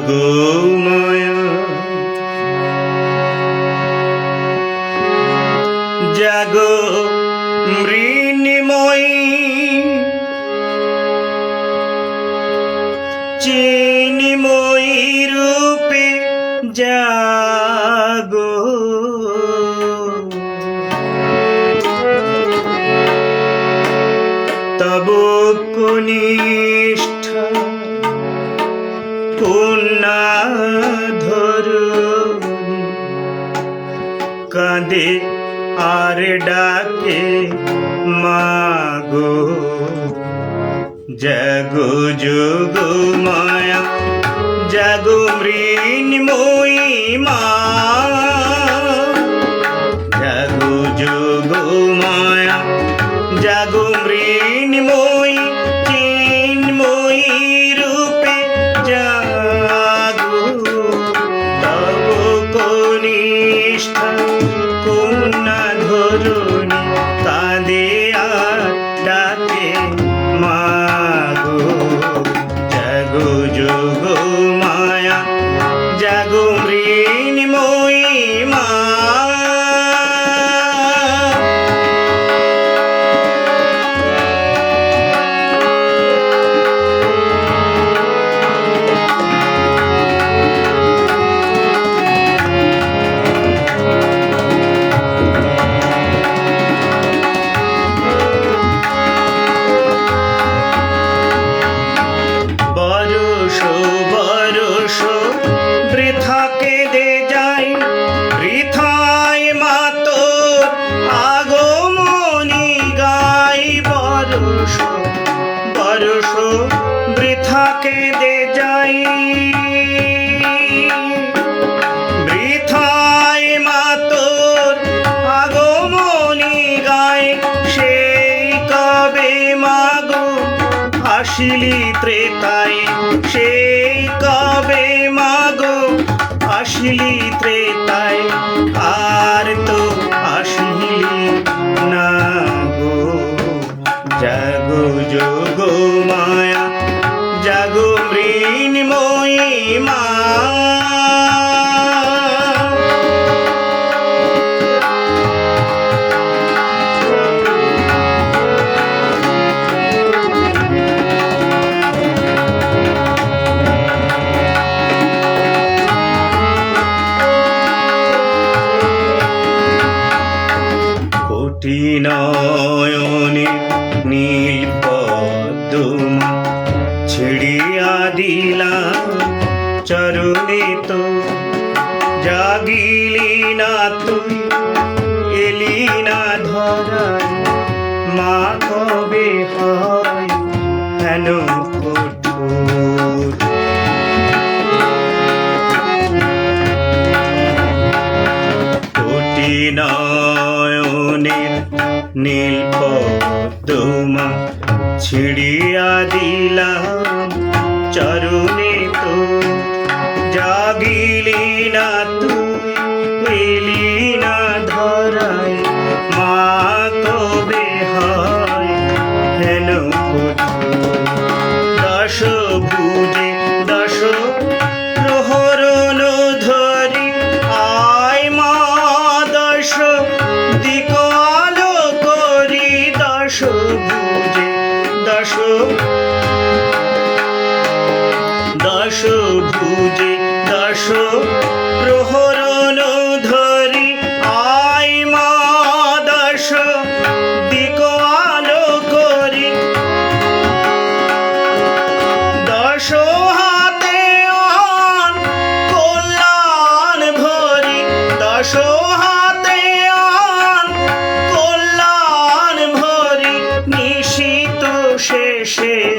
গৌময় মায়া জাগো মৃণময়ী। চিনিময়ী রূপে জাগো। তব কোনী কাঁদে, আর ডাকে, মাগো, জাগো যোগ মায়া, জাগো মৃন্ময়ী মা, জাগো যোগ মায়া, জাগো মৃন্ময়ী, চিন্ময়ী রূপে জাগো, তব কনিষ্ঠা Guru বরষ বরষ বৃথা কেঁদে যাই। বৃথায় মাতোর আগমনি কবে মাগো আসিলি ত্রেতায়? সেই কবে মাগো আসিলি ত্রেতায়? মায়া জাগো মৃন্ময়ী মা। নয়নে নীল ছিড়িয়া দিলাম। চরণে তো জাগিলি না তুই, এলি না ধরায়। মা কবে হয় হেন নয়নের নীল পদ্মা ছিড়িয়া দিলাম চরণে তো। জাগিলি না তুই মিলি না ধরায় মা সে